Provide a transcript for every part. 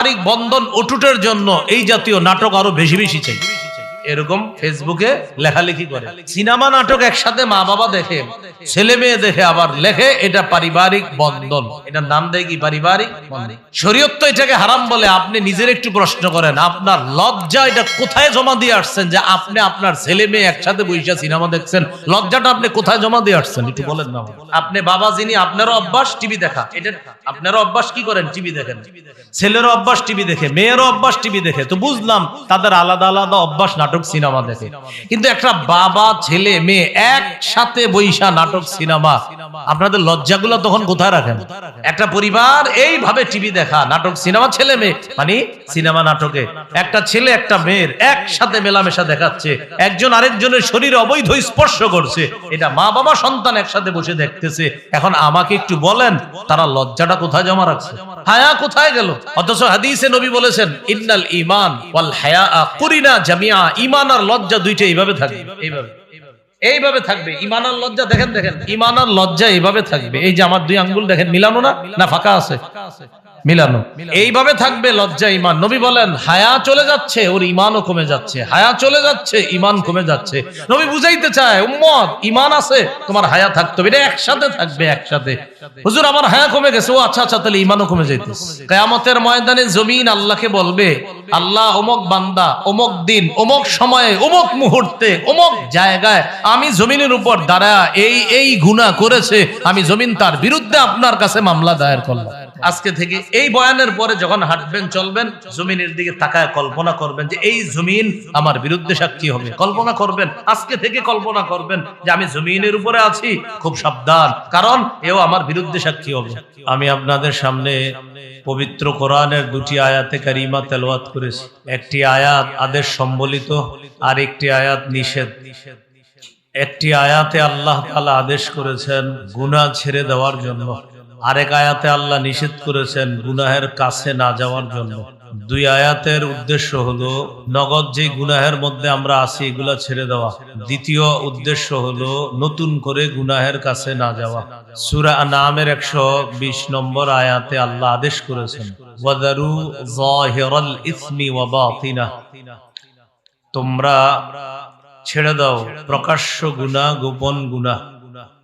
পারিবারিক বন্ধন অটুটের জন্য এই জাতীয় নাটক আরও বেশি বেশি চাই। এরকম ফেসবুকে লেখালেখি করে। সিনেমা নাটক একসাথে মা বাবা দেখে ছেলে মেয়ে দেখে আবার লেখে এটা পারিবারিক বন্ধন। এটার নাম দেয় কি পারিবারিক শরীয়ত তো এটাকে হারাম বলে আপনি নিজের একটু প্রশ্ন করেন আপনার লজ্জা এটা কোথায় জমা দিয়ে আসছেন যে আপনি আপনার ছেলে মেয়ে একসাথে বৈশা সিনেমা দেখছেন? লজ্জাটা আপনি কোথায় জমা দিয়ে আসছেন? একটু বলেন না আপনি বাবা যিনি আপনারও অভ্যাস টিভি দেখা। এটা আপনারও অভ্যাস কি করেন? টিভি দেখেন। ছেলেরও অভ্যাস টিভি দেখে মেয়েরও অভ্যাস টিভি দেখে। তো বুঝলাম তাদের আলাদা আলাদা অভ্যাস নাটক সিনেমা দেখে। কিন্তু একটা বাবা, ছেলে, মেয়ে একসাথে বৈশা নাটক সিনেমা, আপনাদের লজ্জাগুলো তখন কোথায় রাখেন? একটা পরিবার এইভাবে টিভি দেখা, নাটক সিনেমা, ছেলে, মেয়ে মানে সিনেমা, নাটকে। একটা ছেলে, একটা মেয়ের একসাথে মেলামেশা দেখাচ্ছে, একজন আরেকজনের শরীরে অবৈধ স্পর্শ করছে। এটা মা, বাবা, সন্তান একসাথে বসে দেখতেছে। এখন আমাকে একটু বলেন, তারা লজ্জাটা কোথায় জমা রাখছে? হায়া কোথায় গেল? অথচ হাদিসে নবী বলেছেন, ইন্নাল ইমান ওয়াল হায়া কুরিনা জামিয়া ইমান আর লজ্জা দুইটা এইভাবে থাকবে। এইভাবে। এইভাবে থাকবে। ইমান আর লজ্জা, দেখেন দেখেন। ইমান আর লজ্জা এইভাবে থাকবে। এই যে আমার দুই আঙ্গুল দেখেন, মিলানো না? না, ফাঁকা আছে? মিলানো। এইভাবে থাকবে লজ্জা ইমান নবী বলেন হায়া চলে যাচ্ছে ওর ইমানও কমে যাচ্ছে। হায়া চলে যাচ্ছে ইমান কমে যাচ্ছে। নবী বুঝাইতে চায় উম্মত ইমান আছে তোমার হায়া থাকতে এটা একসাথে থাকবে একসাথে। হুজুর আমার হায়া কমে গেছে। ও আচ্ছা আচ্ছা তাহলে ইমানও কমে যাইতেছে। কেয়ামতের ময়দানে জমিন আল্লাহকে বলবে আল্লাহ অমক বান্দা অমক দিন অমক সময়ে অমক মুহূর্তে অমক জায়গায় আমি জমিনের উপর দাঁড়া এই এই গুণা করেছে আমি জমিন তার বিরুদ্ধে আপনার কাছে মামলা দায়ের করলাম। আজকে থেকে এই বয়ানের পরে যখন হাঁটবেন চলবেন জমিনের দিকে তাকায় কল্পনা করবেন যে এই জমিন আমার বিরুদ্ধে সাক্ষী হবে। কল্পনা করবেন আজকে থেকে কল্পনা করবেন যে আমি জমিনের উপরে আছি খুব সাবধান কারণ এও আমার বিরুদ্ধে সাক্ষী হবে। আমি আপনাদের সামনে পবিত্র কোরআনের দুটি আয়াতে কারিমা তেলাওয়াত করেছি। একটি আয়াত আদেশ সম্বলিত আর একটি আয়াত নিষেধ। একটি আয়াতে আল্লাহ তাআলা আদেশ করেছেন গুনাহ ছেড়ে দেওয়ার জন্য। আরেক আয়াতে আল্লাহ নিষেধ করেছেন গুনাহের কাছে না যাওয়ার জন্য। দুই আয়াতের উদ্দেশ্য হলো, নগদ যে গুনাহের মধ্যে আমরা আছি এগুলা ছেড়ে দেওয়া। দ্বিতীয় উদ্দেশ্য হলো, নতুন করে গুনাহের কাছে না যাওয়া। সুরা নামের একশো বিশ নম্বর আয়াতে আল্লাহ আদেশ করেছেন তোমরা ছেড়ে দাও, প্রকাশ্য গুনাহ, গোপন গুনাহ।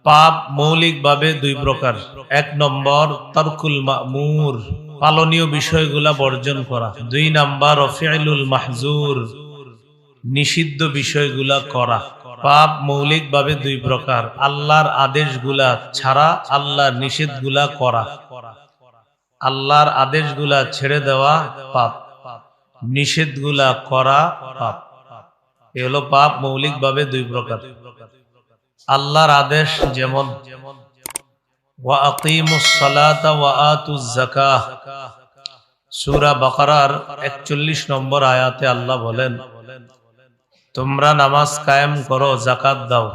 পাপ মৌলিকভাবে দুই প্রকার। এক নম্বর, তারকুল মামুর, পালনীয় বিষয়গুলা বর্জন করা। দুই নাম্বার রফিআলুল মাহজুর, নিষিদ্ধ বিষয়গুলা করা। পাপ মৌলিকভাবে দুই প্রকার। আল্লাহর আদেশগুলা ছাড়া আল্লাহর নিষেধগুলা করা। আল্লাহর আদেশগুলা ছেড়ে দেওয়া পাপ। নিষেধগুলা করা পাপ। এ হলো পাপ মৌলিকভাবে দুই প্রকার। আল্লাহর আদেশ যেমন সুরা একচল্লিশ নম্বর আয়াতে আল্লাহ বলেন, তোমরা নামাজ কায়েম করো জাকাত দাও।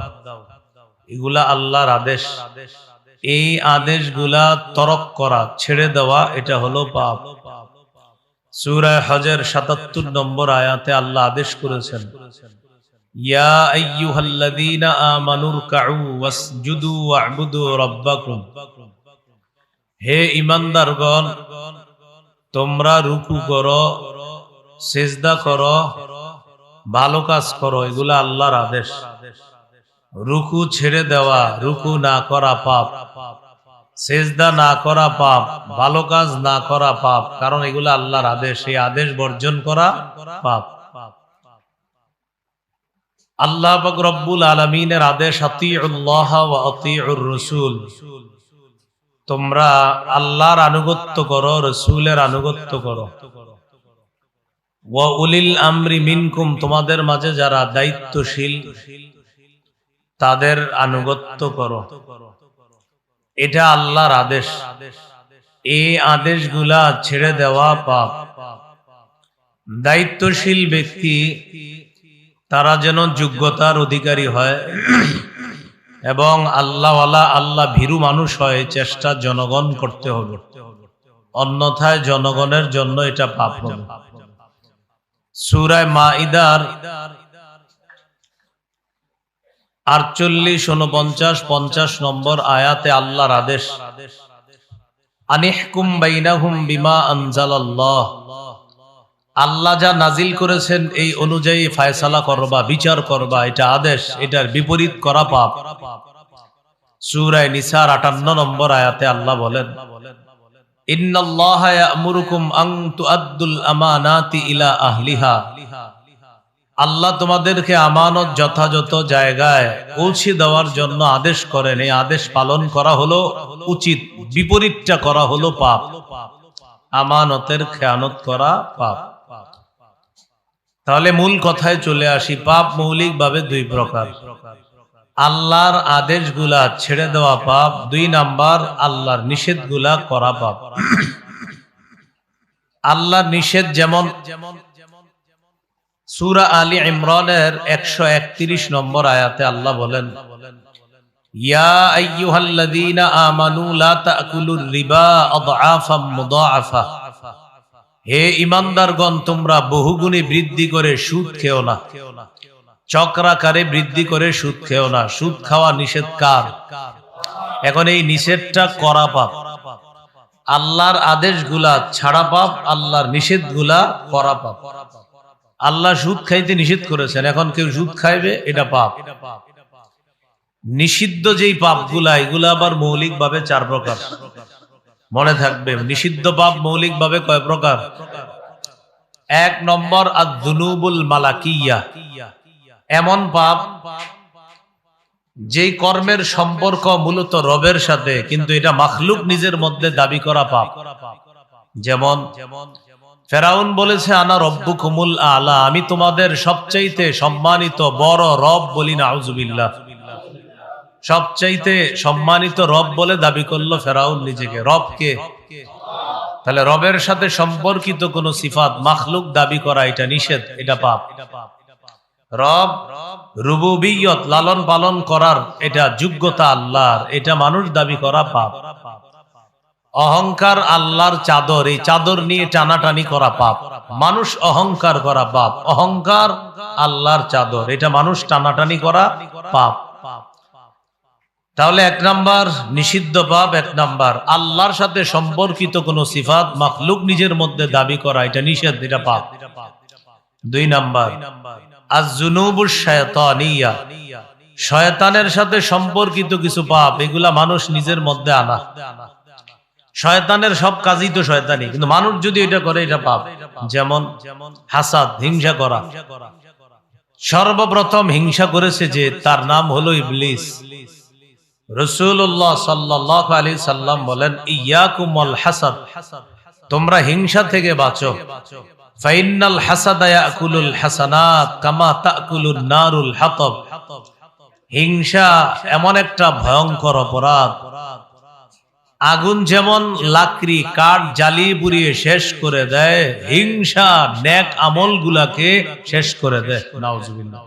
এগুলা আল্লাহর আদেশ। এই আদেশগুলা তরক করা, ছেড়ে দেওয়া, এটা হলো পাপ। সুরায় হজের সাতাত্তর নম্বর আয়াতে আল্লাহ আদেশ করেছেন হে তোমরা রুকু করো করো, ভালো কাজ করো, এগুলা আল্লাহর আদেশ। রুকু ছেড়ে দেওয়া, রুকু না করা পাপ। সেজদা না করা পাপ, ভালো কাজ না করা পাপ, কারণ এগুলো আল্লাহর আদেশ, এই আদেশ বর্জন করা পাপ। আল্লাহ রব্বুল আলমিনের আদেশ রসুল। তোমরা আল্লাহর আনুগত্য করো, রসুলের আনুগত্য করো। উলিল আমরি মিনকুম, তোমাদের মাঝে যারা দায়িত্বশীল, তাদের আনুগত্য করো। এটা আল্লাহর আদেশ। এই আদেশগুলা ছেড়ে দেওয়া পাপ। দায়িত্বশীল ব্যক্তি তারা যেন যোগ্যতার অধিকারী হয়। এবং আল্লাহওয়ালা আল্লাহ ভীরু মানুষ হয়, চেষ্টা জনগণ করতে হবে। অন্যথায় জনগণের জন্য এটা পাপ হবে। সুরায় মাইদার আটচল্লিশ, উনপঞ্চাশ, পঞ্চাশ নম্বর আয়াতে আল্লাহর আদেশ। আনিহকুম বাইনাহুম বিমা আনজালাল্লাহ। আল্লাহ যা নাজিল করেছেন এই অনুযায়ী ফায়সালা করবা, বিচার করবা, এটা আদেশ, এটার বিপরীত করা পাপ। সূরা নিসার 58 নম্বর আয়াতে আল্লাহ বলেন আল্লাহ তোমাদেরকে আমানত যথাযথ জায়গায় পৌঁছে দেওয়ার জন্য আদেশ করেন। এই আদেশ পালন করা হলো উচিত, বিপরীতটা করা হলো পাপ। আমানতের খেয়ানত করা পাপ। তাহলে মূল কথায় চলে আসি, পাপ মৌলিক ভাবে দুই প্রকার। আল্লাহর আদেশগুলা ছেড়ে দেওয়া পাপ, দুই নাম্বার, আল্লাহর নিষেধগুলা করা পাপ। আল্লাহর নিষেধ যেমন সুরা আলী ইমরানের একশো একত্রিশ নম্বর আয়াতে আল্লাহ বলেন, ইয়া আমানু লা রিবা হে ইমানদারগণ, তোমরা বহুগুণে বৃদ্ধি করে সুদ খেও না। চক্রাকারে বৃদ্ধি করে সুদ খেও না। সুদ খাওয়া নিষেধ কার? এখন এই নিষেধটা করা পাপ। আল্লাহর আদেশগুলা ছাড়া পাপ, আল্লাহর নিষেধগুলা করা পাপ। আল্লাহ সুদ খাইতে নিষেধ করেছেন, এখন কেউ সুদ খাইবে, এটা পাপ। নিষিদ্ধ যেই পাপগুলা, এগুলা আবার মৌলিক ভাবে চার প্রকার। মনে থাকবে। নিষিদ্ধ পাপ মৌলিক ভাবে কয় প্রকার? এক নম্বর আদুনুবুল মালাকিয়া। এমন পাপ যেই কর্মের সম্পর্ক মূলত রবের সাথে, কিন্তু এটা মাখলুক নিজের মধ্যে দাবি করা পাপ। যেমন, ফেরাউন বলেছে, আনা রব্বু কুমুল আলা আমি তোমাদের সবচাইতে সম্মানিত বড় রব বলি না আউজুবিল্লাহ সবচাইতে সম্মানিত রব বলে দাবি করল ফেরাউন নিজেকে। রবকে তাহলে রবের সাথে সম্পর্কিত কোন সিফাত মাখলুক দাবি করা এটা নিষেধ, এটা পাপ। রব রুবুবিয়ত লালন পালন করার এটা যোগ্যতা আল্লাহর, এটা মানুষ দাবি করা পাপ। অহংকার আল্লাহর চাদর, এই চাদর নিয়ে টানাটানি করা পাপ। মানুষ অহংকার করা পাপ। অহংকার আল্লাহর চাদর, এটা মানুষ টানাটানি করা পাপ। তাহলে এক নাম্বার, নিষিদ্ধ পাপ এক নাম্বার। আল্লাহর সাথে সম্পর্কিত কোন সিফাত মাখলুক নিজের মধ্যে দাবি করা, এটা নিষেধ, এটা পাপ। দুই নাম্বার শয়তানের সাথে সম্পর্কিত কিছু পাপ, এগুলা মানুষ নিজের মধ্যে আনা। শয়তানের সব কাজই তো শয়তানি, কিন্তু মানুষ যদি এটা করে, এটা পাপ। যেমন হাসাদ, হিংসা করা। সর্বপ্রথম হিংসা করেছে যে তার নাম হলো ইবলিস। রসুল্লাহ সাল্লাহ আলী সাল্লাম বলেন, ইয়াকুমল হাসাদ, তোমরা হিংসা থেকে বাঁচো। ফাইনাল হাসানাত কামা নারুল হাতব। হিংসা এমন একটা ভয়ঙ্কর অপরাধ। আগুন যেমন লাকড়ি, কাঠ জ্বালিয়ে পুড়িয়ে শেষ করে দেয়, হিংসা, ন্যাক আমল গুলাকে শেষ করে দেয়। নাউজুবিল্লাহ।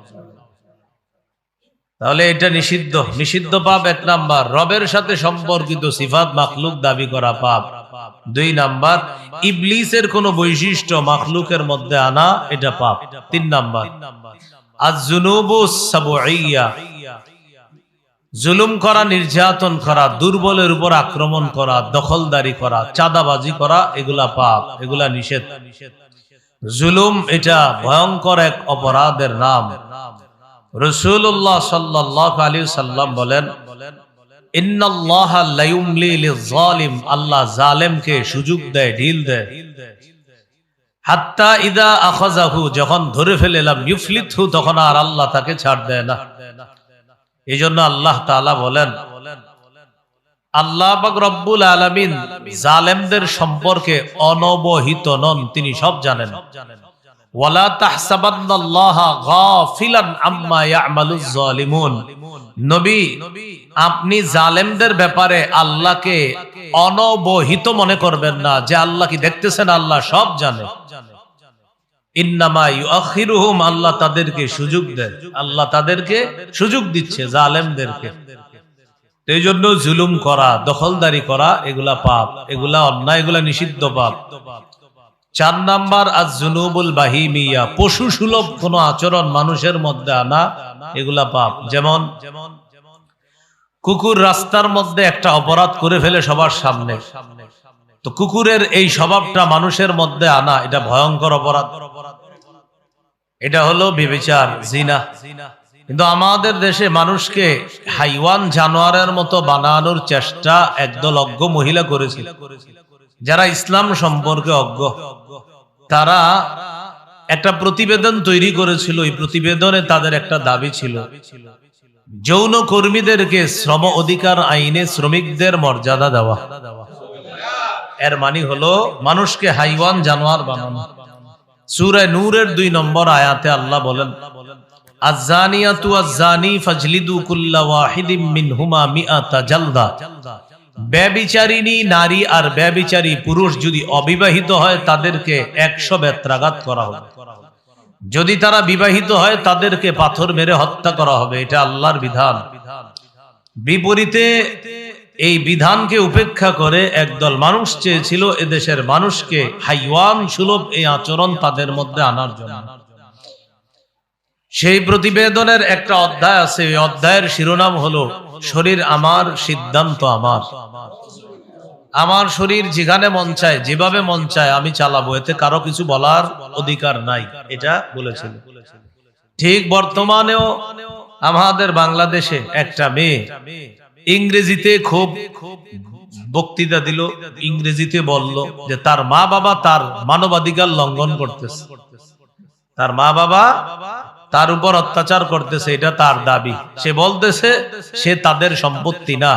তাহলে এটা নিষিদ্ধ। নিষিদ্ধ পাপ এক নাম্বার। রবের সাথে সম্পর্কিত সিফাত মাখলুক দাবি করা পাপ। দুই নাম্বার, ইবলিসের কোন বৈশিষ্ট্য মাখলুকের মধ্যে আনা, এটা পাপ। তিন নাম্বার জুলুম করা, নির্যাতন করা, দুর্বলের উপর আক্রমণ করা, দখলদারি করা, চাঁদাবাজি করা, এগুলা পাপ, এগুলা নিষেধ। জুলুম এটা ভয়ঙ্কর এক অপরাধের নাম। রসুল্লাহ সাল্লাহ আলী সাল্লাম বলেন আল্লাহ এই জন্য আল্লাহ বলেন, আল্লাহ রব্বুল আলমিন জালেমদের সম্পর্কে অনবহিত নন, তিনি সব জানেন। আপনি জালেমদের ব্যাপারে আল্লাহকে অনবহিত মনে করবেন না, যে আল্লাহ কি দেখতেছেন, আল্লাহ সব জানে। আল্লাহ তাদেরকে সুযোগ দেয়। আল্লাহ তাদেরকে সুযোগ দিচ্ছে জালেমদেরকে। এই জন্য জুলুম করা, দখলদারি করা, এগুলা পাপ, এগুলা অন্যায়, এগুলা নিষিদ্ধ পাপ। চার নাম্বার আজ জুনুবুল বাহিমিয়া, পশু সুলভ কোন আচরণ মানুষের মধ্যে আনা, এগুলা পাপ। যেমন, কুকুর রাস্তার মধ্যে একটা অপরাধ করে ফেলে সবার সামনে। তো কুকুরের এই স্বভাবটা মানুষের মধ্যে আনা, এটা ভয়ঙ্কর অপরাধ। এটা হলো বিবেচার জিনা। কিন্তু আমাদের দেশে মানুষকে হাইওয়ান জানোয়ারের মতো বানানোর চেষ্টা একদল অজ্ঞ মহিলা করেছিল। যারা ইসলাম সম্পর্কে অজ্ঞ, তারা একটা প্রতিবেদন তৈরি করেছিল। এই প্রতিবেদনে তাদের একটা দাবি ছিল। যৌন কর্মীদেরকে শ্রম অধিকার আইনে শ্রমিকদের মর্যাদা দেওয়া। এর মানে হলো, মানুষকে হাইওয়ান জানোয়ার বানানো। সুরায় নূরের দুই নম্বর আয়াতে আল্লাহ বলেন আজানিয়াতু আজানি ফাজলিদু কুল্লা ওয়াহিদিম মিনহুমা মিআতা জালদা। ব্যবিচারিণী নারী আর ব্যবিচারী পুরুষ যদি অবিবাহিত হয়, তাদেরকে একশো বেত্রাঘাত করা হবে। যদি তারা বিবাহিত হয়, তাদেরকে পাথর মেরে হত্যা করা হবে। এটা আল্লাহর বিধান। বিপরীতে এই বিধানকে উপেক্ষা করে একদল মানুষ চেয়েছিল এদেশের মানুষকে হাইওয়ান সুলভ এই আচরণ তাদের মধ্যে আনার জন্য। সেই প্রতিবেদনের একটা অধ্যায় আছে এই অধ্যায়ের শিরোনাম হলো, শরীর আমার, সিদ্ধান্ত আমার। আমার শরীর যেখানে মন চায়, যেভাবে মন চায়, আমি চালাবো। এতে কারও কিছু বলার অধিকার নাই, এটা বলেছিল। ঠিক বর্তমানেও আমাদের বাংলাদেশে একটা মেয়ে ইংরেজিতে খুব বক্তৃতা দিল, ইংরেজিতে বলল যে তার মা বাবা তার মানবাধিকার লঙ্ঘন করতেছে। তার মা বাবা তার উপর অত্যাচার করতেছে, এটা তার দাবি। সে বলতেছে, সে তাদের সম্পত্তি না।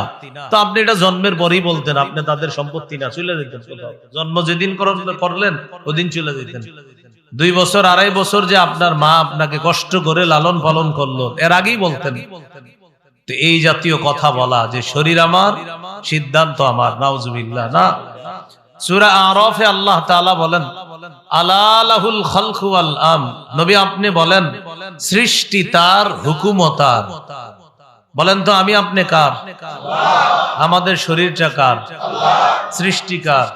তো আপনি এটা জন্মের পরেই বলতেন, আপনি তাদের সম্পত্তি না, চলে যেতেন জন্ম যেদিন করলেন, ওদিন চলে যেতেন। দুই বছর, আড়াই বছর যে আপনার মা আপনাকে কষ্ট করে লালন পালন করল, এর আগেই বলতেন। তো এই জাতীয় কথা বলা, যে শরীর আমার, সিদ্ধান্ত আমার, নাউজুবিল্লাহ, না? সূরা আরাফে আল্লাহ তাআলা বলেন আলালাহুল খালকু ওয়াল আম। নবী, আপনি বলেন, সৃষ্টি তার হুকুমতার বলেন তো, আমি আপনি কার? আমাদের শরীরটা কার? সৃষ্টিকার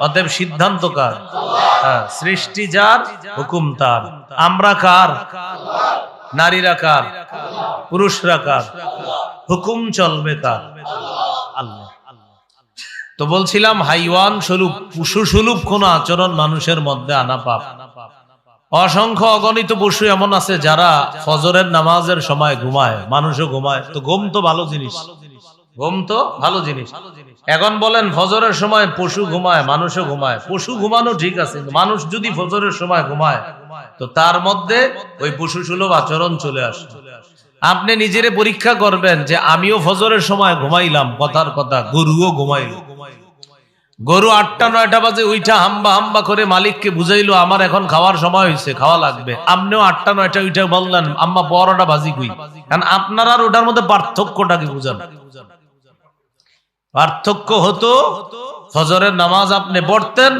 অতএব সিদ্ধান্ত কার? হ্যাঁ সৃষ্টি যার, হুকুম তার। আমরা কার? নারীরা কার? পুরুষরা কার? হুকুম চলবে কার? তো বলছিলাম, হাইওয়ান স্বরূপ, পশু স্বরূপ কোন আচরণ মানুষের মধ্যে আনা পাপ। অসংখ্য অগণিত পশু এমন আছে যারা ফজরের নামাজের সময় ঘুমায়, মানুষও ঘুমায়। তো ঘুম তো ভালো জিনিস। ঘুম তো ভালো জিনিস। এখন বলেন, ফজরের সময় পশু ঘুমায়, মানুষও ঘুমায়। পশু ঘুমানো ঠিক আছে মানুষ যদি ফজরের সময় ঘুমায়, তো তার মধ্যে ওই পশু সুলভ আচরণ চলে আসে। আপনি নিজেরে পরীক্ষা করবেন যে আমিও ফজরের সময় ঘুমাইলাম, কথার কথা, গরুও ঘুমাইল। গরু আটটা, নয়টা বাজে ওইটা হাম্বা হাম্বা করে মালিককে বুঝাইলো, আমার এখন খাওয়ার সময় হয়েছে খাওয়া লাগবে। আপনিও আটটা, নয়টা ওইটা বললেন, আম্মা বড়টা বাজি কই? কারণ আপনার আর ওটার মধ্যে পার্থক্যটা কি বুঝান। পার্থক্য হতো, ফজরের নামাজ আপনি পড়তেন,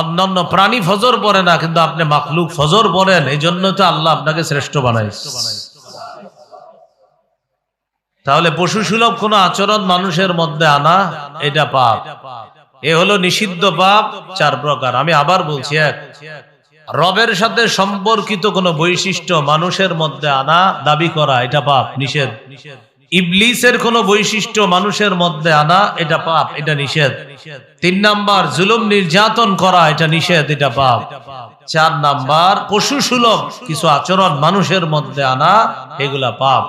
অন্যান্য প্রাণী ফজর পড়ে না, কিন্তু আপনি মাকলুক ফজর পড়েন এই জন্য তো আল্লাহ আপনাকে শ্রেষ্ঠ বানাইছে। তাহলে পশু সুলভ কোন আচরণ মানুষের মধ্যে আনা, এটা পাপ। এ হলো নিষিদ্ধ পাপ, চার প্রকার। আমি আবার বলছি, এক, রবের সাথে সম্পর্কিত কোন বৈশিষ্ট্য মানুষের মধ্যে আনা, দাবি করা, এটা পাপ, নিষেধ। ইবলিসের কোন বৈশিষ্ট্য মানুষের মধ্যে আনা, এটা পাপ, এটা নিষেধ। তিন নাম্বার, জুলুম নির্যাতন করা, এটা নিষেধ, এটা পাপ। চার নাম্বার, পশু সুলভ, কিছু আচরণ মানুষের মধ্যে আনা, এগুলা পাপ।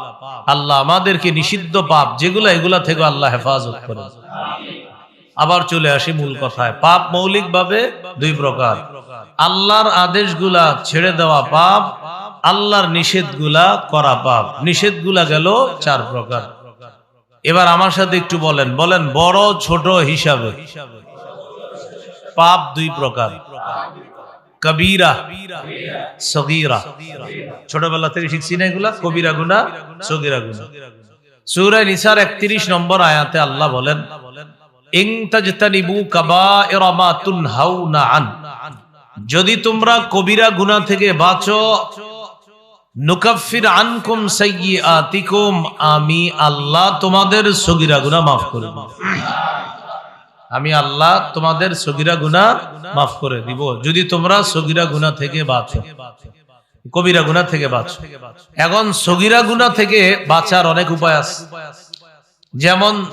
আল্লাহ আমাদেরকে নিষিদ্ধ পাপ, যেগুলা এগুলা থেকে আল্লাহ হেফাজত করে আবার চলে আসি মূল কথায়। পাপ মৌলিক ভাবে দুই প্রকার। আল্লাহর আদেশগুলা ছেড়ে দেওয়া পাপ আল্লাহর নিষেধগুলা করা পাপ। নিষেধগুলা গেল চার প্রকার। এবার আমার সাথে একটু বলেন। বলেন, বড়, ছোট হিসাবে। পাপ দুই প্রকার। কবিরা, সগীরা। ছোটবেলা থেকে শিখছি না এগুলা। কবিরা গুনা সগীরা গুনা সূরায়ে নিসার 31 নম্বর আয়াতে আল্লাহ বলেন যদি তোমরা কবিরা গুনা থেকে বাঁচো নুকাফির আনকুম সাইয়্যাতিকুম আমি আল্লাহ তোমাদের সগীরা গুনাহ মাফ করে আমি আল্লাহ তোমাদের সগীরা গুনাহ মাফ করে দিব। যদি তোমরা সগীরা গুনাহ থেকে বাঁচো, কবিরা গুনাহ থেকে বাঁচো। এখন সগিরা গুনাহ থেকে বাঁচার অনেক উপায় আছে। যেমন,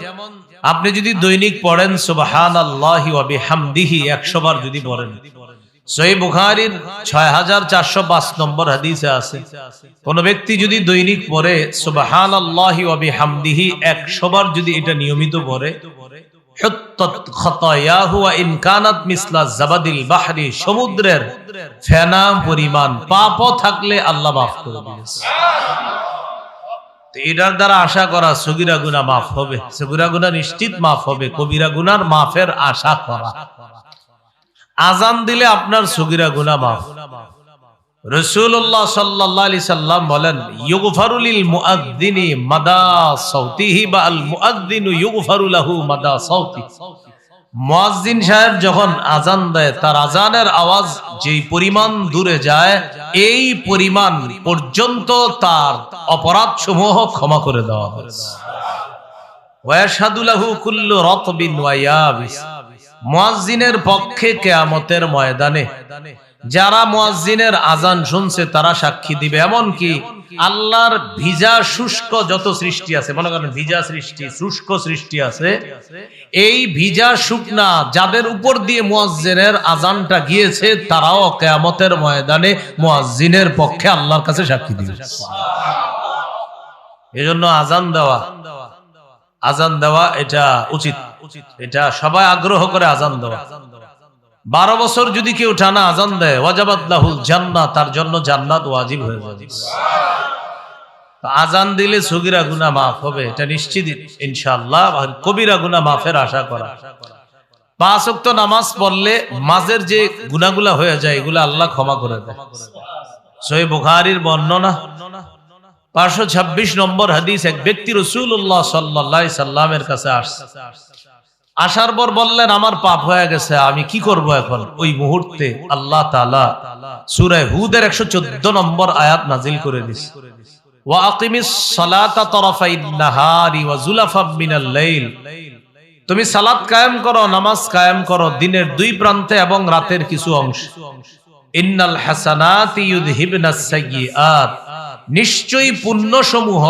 আপনি যদি দৈনিক পড়েন সুবাহান আল্লাহি হামদিহি একশো বার যদি পড়েন সহি বুখারির ছয় হাজার চারশো পাঁচ নম্বর হাদিসে আছে, কোন ব্যক্তি যদি দৈনিক পড়ে সুবাহান আল্লাহি হামদিহি একশো বার যদি এটা নিয়মিত গুনা নিশ্চিত মাফ হবে, কবিরা গুনার মাফের আশা করা। আজান দিলে আপনার সগিরা গুনা মাফ। রসুল্লাহ সাল্লাহ আলি সাল্লাম বলেন ইউগফারুলিল মুআদ্দিনি মাদা সাউতিহি বা আল মুআদ্দিনু ইউগফারুলাহু মাদা সাউতি। মুয়াজ্জিন সাহেব যখন আজান দেয়, তার আজানের আওয়াজ যেই পরিমাণ দূরে যায়, এই পরিমাণ পর্যন্ত তার অপরাধ সমূহ ক্ষমা করে দেওয়া হয়েছে। ওয়াশহাদুলাহু কুল্লু রাতবিন ওয়া মুয়াজ্জিনের পক্ষে কিয়ামতের ময়দানে। যারা মুয়াজ্জিনের আজান শুনছে, তারা সাক্ষী দিবে। এমন কি আল্লাহর ভিজা শুষ্ক যত সৃষ্টি আছে, মনে করেন ভিজা সৃষ্টি, শুষ্ক সৃষ্টি আছে, এই ভিজা শুকনা যাদের উপর দিয়ে মুয়াজ্জিনের আজানটা গিয়েছে, তারাও কেয়ামতের ময়দানে মুয়াজ্জিনের পক্ষে আল্লাহর কাছে সাক্ষী দিবে। এজন্য আজান দেওয়া আজান দেওয়া, এটা উচিত। এটা সবাই আগ্রহ করে আজান দেওয়া। বারো বছর যদি কেউ টানা আজান দেয় ওয়াজাবাদুল জান্নাত, তার জন্য জান্নাত ওয়াজিব হয়ে যাবে। আজান দিলে সগিরা গুনা মাফ হবে, এটা নিশ্চিত ইনশাআল্লাহ, আর কবিরা গুনা মাফের আশা করা। পাঁচ ওয়াক্ত নামাজ পড়লে মাঝের যে গুনাগুলা হয়ে যায়, এগুলো আল্লাহ ক্ষমা করে দেয়। সহি বুখারির বর্ণনা, পাঁচশো ছাব্বিশ নম্বর হাদিস, এক ব্যক্তি রসুল্লাহ সাল্লাহ সাল্লামের কাছে আসছে। আসার পর বললেন, আমার পাপ হয়ে গেছে, আমি কি করব এখন? ওই মুহূর্তে আল্লাহ তালা সুরায় হুদের একশো চোদ্দ নম্বর আয়াত নাজিল করে দিস। তুমি কায়েম করো, নামাজ কায়েম করো, দিনের দুই প্রান্তে এবং রাতের কিছু অংশ। ইন্নাল হাসানাত নিশ্চয়ই পুণ্য সমূহ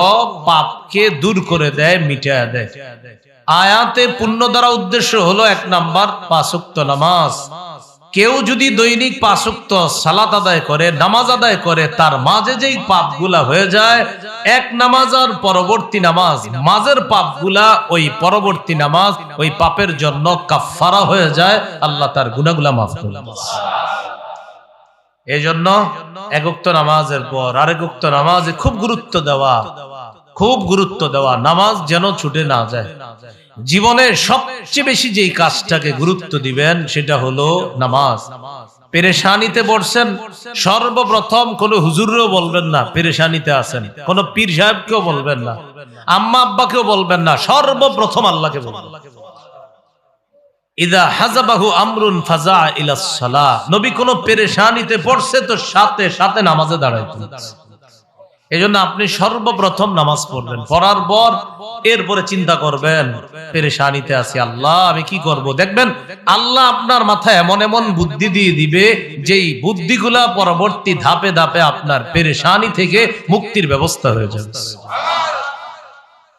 পাপকে দূর করে দেয়, মিটায় দেয়। আয়াতে পুণ্য দ্বারা উদ্দেশ্য হলো এক নাম্বার পাঁচক্ত নামাজ। কেউ যদি দৈনিক পাঁচক্ত সালাত আদায় করে, নামাজ আদায় করে, তার মাঝে যেই পাপগুলা হয়ে যায়, এক নামাজ আর পরবর্তী নামাজ, মাঝের পাপগুলা ওই পরবর্তী নামাজ, ওই পাপের জন্য কাফারা হয়ে যায়, আল্লাহ তার গুনাগুলা মাফ করে এই জন্য একুক্ত নামাজের পর আরেকুক্ত নামাজে খুব গুরুত্ব দেওয়া খুব গুরুত্ব দেওয়া, নামাজ যেন ছুটে না যায়। জীবনে সবচেয়ে বেশি যেই কাজটাকে গুরুত্ব দিবেন, সেটা হলো নামাজ। পেরেশানিতে পড়ছেন, সর্বপ্রথম কোন হুজুরও বলবেন না, পেরেশানিতে আছেন। কোন পীর সাহেবকেও বলবেন না, আম্মা আব্বাকেও বলবেন না, সর্বপ্রথম আল্লাহকে বলবেন। ইদা হাজাবাহু আমরুন ফাজা ইলাস সালাহ। নবী কোন পেরেশানিতে পড়ছে তো সাথে সাথে নামাজে দাঁড়াইতেন এই জন্য আপনি সর্বপ্রথম নামাজ পড়বেন। পড়ার পর এরপরে চিন্তা করবেন, পেরেশানিতে আছি আল্লাহ, আমি কি করব? দেখবেন আল্লাহ আপনার মাথায় এমন এমন বুদ্ধি দিয়ে দিবে, যেই বুদ্ধিগুলা পরবর্তী ধাপে ধাপে আপনার পেরেশানি থেকে মুক্তির ব্যবস্থা হয়ে যাবে।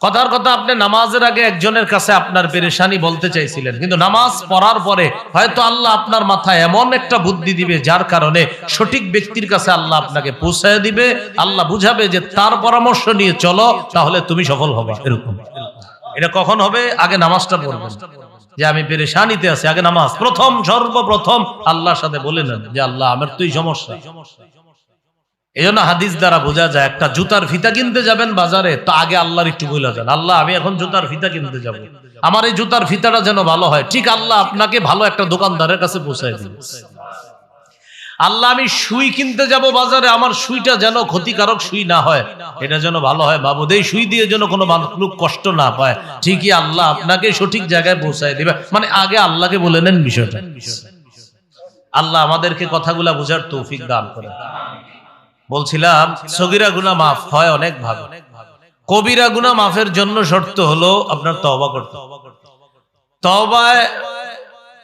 কথার কথা আপনি নামাজের আগে একজনের কাছে আপনার পেরেশানি বলতে চাইছিলেন, কিন্তু নামাজ পড়ার পরে হয়তো আল্লাহ আপনার মাথায় এমন একটা বুদ্ধি দিবে যার কারণে সঠিক ব্যক্তির কাছে আল্লাহ আপনাকে পৌঁছায় দিবে, আল্লাহ বুঝাবে যে তার পরামর্শ নিয়ে চলো, তাহলে তুমি সফল হবা, এরকম। এটা কখন হবে? আগে নামাজটা পড়বেন। যে আমি পেরেশানিতে আছি, আগে নামাজ। প্রথম, সর্বপ্রথম আল্লাহর সাথে বলে নেন যে, আল্লাহ, আমার তুই সমস্যা। এই জন্য হাদিস দ্বারা বোঝা যায়, একটা জুতার ফিতা কিনতে যাবেন বাজারে, তো আগে আল্লাহর একটু বলে যান আল্লাহ, আমি এখন জুতার ফিতা কিনতে যাব। আমার এই জুতার ফিতাটা যেন ভালো হয়। ঠিক আল্লাহ আপনাকে ভালো একটা দোকানদারের কাছে পৌঁছায় দিবে। আল্লাহ, আমি সুই কিনতে যাব বাজারে, আমার সুইটা যেন ক্ষতিকারক সুই না হয়। এটা যেন ভালো হয়, বাবু। এই সুই দিয়ে যেন কোনো লোক কষ্ট না পায়। ঠিকই আল্লাহ আপনাকে সঠিক জায়গায় পৌঁছায় দিবে। মানে আগে আল্লাহকে বলে নেন বিষয়টা। আল্লাহ আমাদেরকে কথাগুলা বোঝার তৌফিক দান করে বলছিলাম, সগিরা গুনা মাফ হয় অনেক ভালো। কবিরা গুনা মাফের জন্য শর্ত হলো আপনার তবা করতে।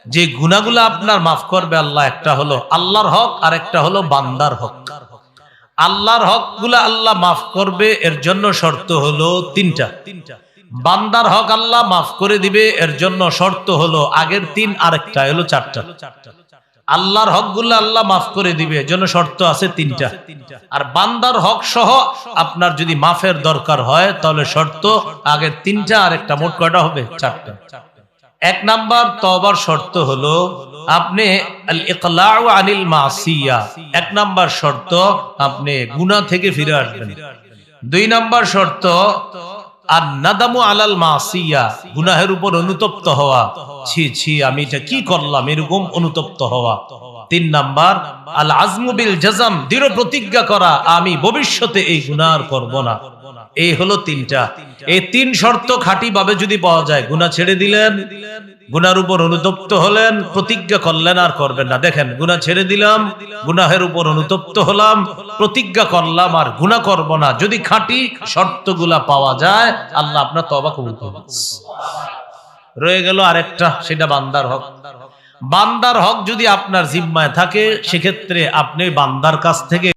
যে গুনাগুলা আপনার মাফ করবে আল্লাহ, একটা হলো আল্লাহর হক আর একটা হলো বান্দার হক। আল্লাহর হকগুলা আল্লাহ মাফ করবে, এর জন্য শর্ত হলো তিনটা। বান্দার হক আল্লাহ মাফ করে দিবে, এর জন্য শর্ত হলো আগের তিন, আরেকটা হলো চারটা। আল্লাহর হকগুলো আল্লাহ মাফ করে দিবে জন্য শর্ত আছে তিনটা। আর বান্দার হক সহ আপনার যদি মাফের দরকার হয়, তাহলে শর্ত আগের তিনটা আর একটা মোট কয়টা হবে? চারটা। এক নাম্বার তবার শর্ত হলো, আপনি আনিল মাসিয়া। এক নাম্বার শর্ত, আপনি গুনা থেকে ফিরে আসবেন। দুই নাম্বার শর্ত আর নাদামু আলাল মাসিয়া, গুনাহের উপর অনুতপ্ত হওয়া। ছি ছি, আমি এটা কি করলাম? এরকম অনুতপ্ত হওয়া। তিন নাম্বার, আল আজমু বিল জাজাম দৃঢ় প্রতিজ্ঞা করা, আমি ভবিষ্যতে এই গুনাহ আর করব না। এই হলো তিনটা। এই তিন শর্ত খাঁটি ভাবে যদি পাওয়া যায়, গুনাহ ছেড়ে দিলেন। গুনার উপর অনুতপ্ত হলেন, প্রতিজ্ঞা করলেন, আর করবেন না। দেখেন গুনা ছেড়ে দিলাম, গুনাহের উপর অনুতপ্ত হলাম, প্রতিজ্ঞা করলাম, আর গুনাহ করব না। যদি খাঁটি শর্তগুলা পাওয়া যায়, আল্লাহ আপনার তবা কবুল করবেন রয়ে গেল আরেকটা, সেটা বান্দার হক। বান্দার হক যদি আপনার জিম্মায় থাকে, সেক্ষেত্রে আপনি বান্দার কাছ থেকে